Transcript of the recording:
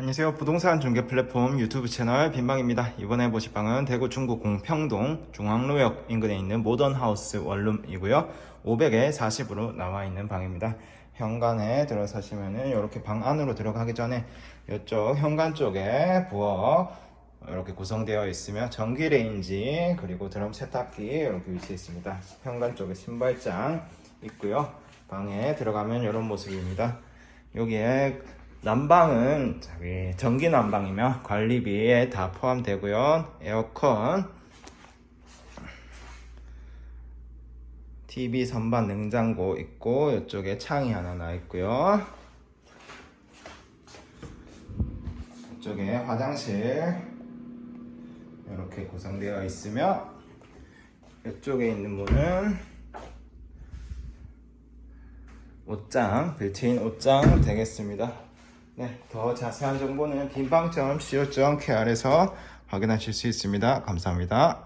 안녕하세요. 부동산 중개 플랫폼 유튜브 채널 빈방입니다. 이번에 보실 방은 대구 중구 공평동 중앙로역 인근에 있는 모던 하우스 원룸이고요. 500에 40으로 나와 있는 방입니다. 현관에 들어서시면은 이렇게 방 안으로 들어가기 전에 이쪽 현관 쪽에 부엌 이렇게 구성되어 있으며 전기 레인지 그리고 드럼 세탁기 이렇게 위치해 있습니다. 현관 쪽에 신발장 있고요. 방에 들어가면 이런 모습입니다. 여기에 난방은 저기 전기 난방이며 관리비에 다 포함되고요. 에어컨, TV 선반 냉장고 있고 이쪽에 창이 하나 나 있고요. 이쪽에 화장실 이렇게 구성되어 있으며 이쪽에 있는 문은 옷장, 빌트인 옷장 되겠습니다. 네, 더 자세한 정보는 빈방점 co.kr에서 확인하실 수 있습니다. 감사합니다.